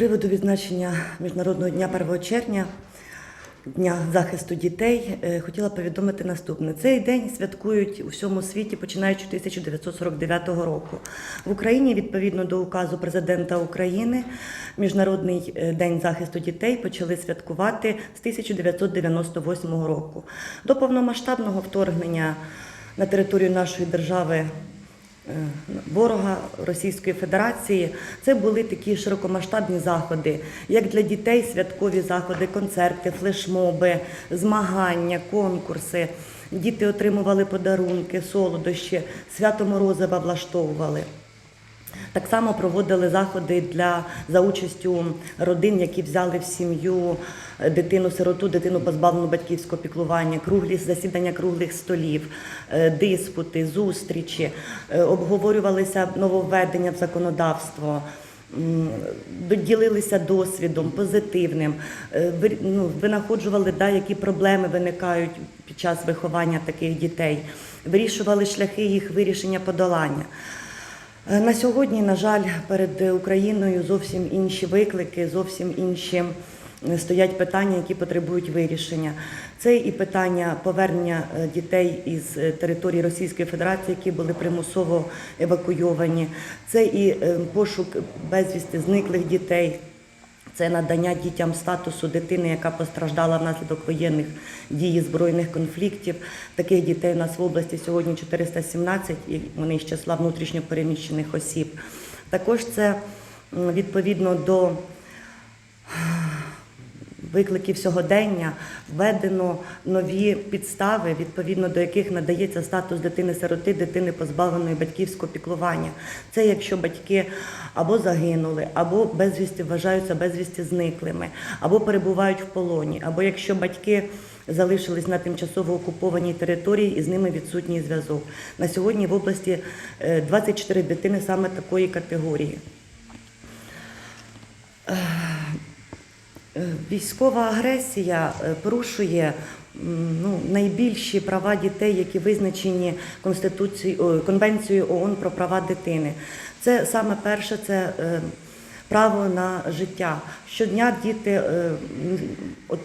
приводу відзначення Міжнародного дня 1 червня, Дня захисту дітей, е, хотіла повідомити наступне. Цей день святкують у всьому світі, починаючи 1949 року. В Україні, відповідно до указу президента України, Міжнародний е, день захисту дітей почали святкувати з 1998 року. До повномасштабного вторгнення на територію нашої держави ворога Російської Федерації. Це були такі широкомасштабні заходи, як для дітей святкові заходи, концерти, флешмоби, змагання, конкурси. Діти отримували подарунки, солодощі, свято Морозива влаштовували. Так само проводили заходи для за участю родин, які взяли в сім'ю е, дитину-сироту, дитину позбавлену батьківського піклування, круглі засідання круглих столів, е, диспути, зустрічі, е, обговорювалися нововведення в законодавство. Ділилися досвідом позитивним, ну, винаходжували, да, які проблеми виникають під час виховання таких дітей, вирішували шляхи їх вирішення подолання. Е, На сьогодні, на жаль, перед Україною зовсім інші виклики, зовсім інші стоять питання, які потребують вирішення. Це і питання повернення е, дітей із е, території Російської Федерації, які були примусово евакуйовані. Це і пошук безвісти зниклих дітей. Це надання дітям статусу дитини, яка постраждала внаслідок воєнних дій збройних конфліктів. Таких дітей у нас в області сьогодні 417, і вони з числа внутрішньопереміщених осіб. Також це відповідно до викликів сьогодення введено нові підстави, відповідно до яких надається статус дитини-сироти, дитини позбавленої батьківського піклування. Це якщо батьки або загинули, або безвісті вважаються безвісті зниклими, або перебувають в полоні, або якщо батьки залишились на тимчасово окупованій території і з ними відсутній зв'язок. На сьогодні в області е, 24 дитини саме такої категорії. Військова агресія е, порушує ну, найбільші права дітей, які визначені Конституцією Конвенцією ООН про права дитини. Це саме перше, це е, право на життя. Щодня діти е,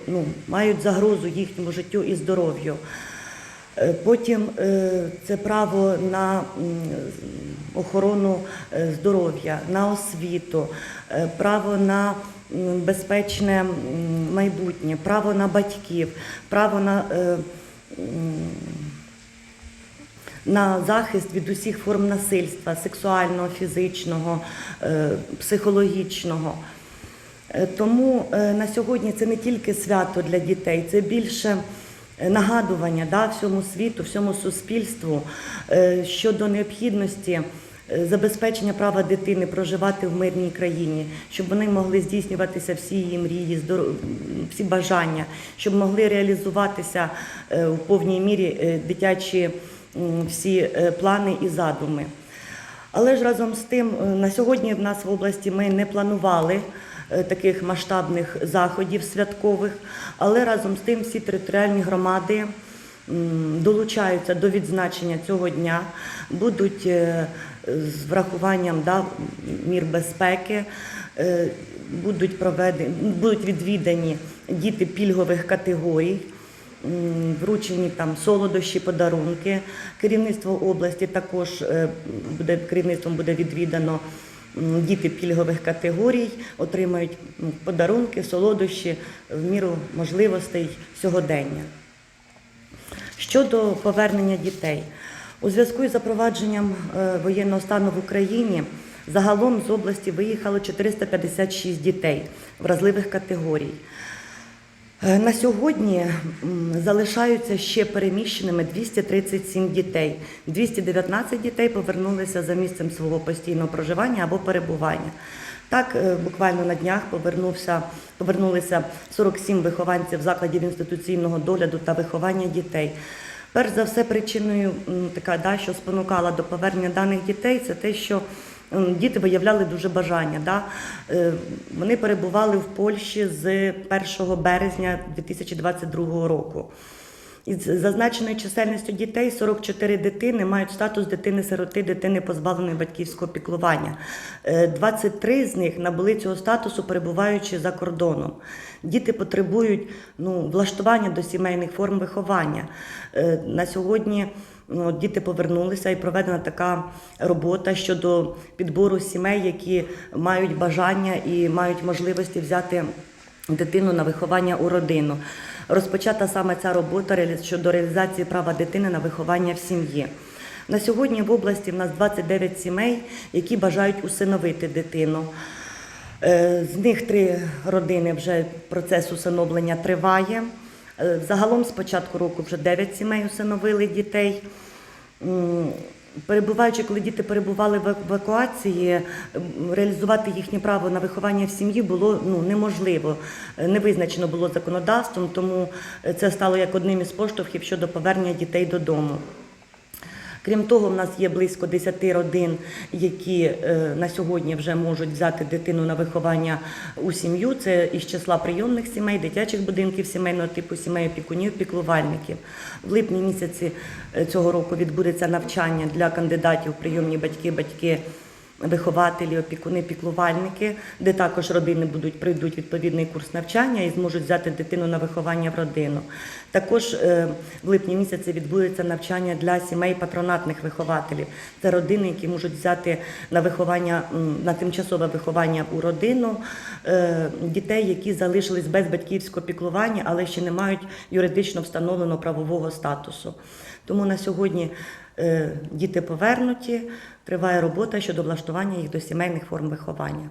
ну, мають загрозу їхньому життю і здоров'ю. Е, Потім е, це право на охорону е, здоров'я, на освіту, право на безпечне майбутнє, право на батьків, право на, на захист від усіх форм насильства сексуального, фізичного, психологічного. Тому на сьогодні це не тільки свято для дітей, це більше нагадування да, всьому світу, всьому суспільству е, щодо необхідності е, забезпечення права дитини проживати в мирній країні, щоб вони могли здійснюватися всі її мрії, всі бажання, щоб могли реалізуватися е, в повній мірі е, дитячі всі е, плани і задуми. Але ж разом з тим, е, на сьогодні в нас в області ми не планували е, таких масштабних заходів святкових, але разом з тим всі територіальні громади долучаються до відзначення цього дня, будуть е, з врахуванням да, мір безпеки. е, Будуть проведені, будуть відвідані діти пільгових категорій, вручені там солодощі, подарунки. Керівництво області також е, буде керівництвом буде відвідано діти пільгових категорій, отримають подарунки, солодощі в міру можливостей сьогодення. Щодо повернення дітей, у зв'язку із запровадженням е, воєнного стану в Україні загалом з області виїхало 456 дітей вразливих категорій. Е, На сьогодні залишаються ще переміщеними 237 дітей. 219 дітей повернулися за місцем свого постійного проживання або перебування. Так, е, буквально на днях повернувся, повернулися 47 вихованців закладів інституційного догляду та виховання дітей. Перш за все, причиною така, да, що спонукала до повернення даних дітей, це те, що діти виявляли дуже бажання. Да? Е, Вони перебували в Польщі з 1 березня 2022 року. Із зазначеною чисельністю дітей 44 дитини мають статус дитини-сироти, дитини позбавленої батьківського піклування. Е, 23 з них набули цього статусу, перебуваючи за кордоном. Діти потребують ну, влаштування до сімейних форм виховання. Е, На сьогодні ну, діти повернулися і проведена така робота щодо підбору сімей, які мають бажання і мають можливості взяти дитину на виховання у родину. Розпочата саме ця робота щодо реалізації права дитини на виховання в сім'ї. На сьогодні в області в нас 29 сімей, які бажають усиновити дитину. Е, З них три родини вже процес усиновлення триває. Е, Загалом з початку року вже 9 сімей усиновили дітей. Перебуваючи, коли діти перебували в евакуації, реалізувати їхнє право на виховання в сім'ї було ну, неможливо. Не визначено було законодавством, тому е, це стало як одним із поштовхів щодо повернення дітей додому. Крім того, в нас є близько 10 родин, які е, на сьогодні вже можуть взяти дитину на виховання у сім'ю. Це із числа прийомних сімей, дитячих будинків сімейного типу, сімей опікунів, піклувальників. В липні місяці е, цього року відбудеться навчання для кандидатів прийомні батьки, батьки. Вихователі, опікуни, піклувальники, де також родини будуть пройдуть відповідний курс навчання і зможуть взяти дитину на виховання в родину. Також е, в липні місяці відбудеться навчання для сімей патронатних вихователів. Це родини, які можуть взяти на виховання на тимчасове виховання у родину е, дітей, які залишились без батьківського піклування, але ще не мають юридично встановленого правового статусу. Тому на сьогодні діти повернуті, триває робота щодо влаштування їх до сімейних форм виховання.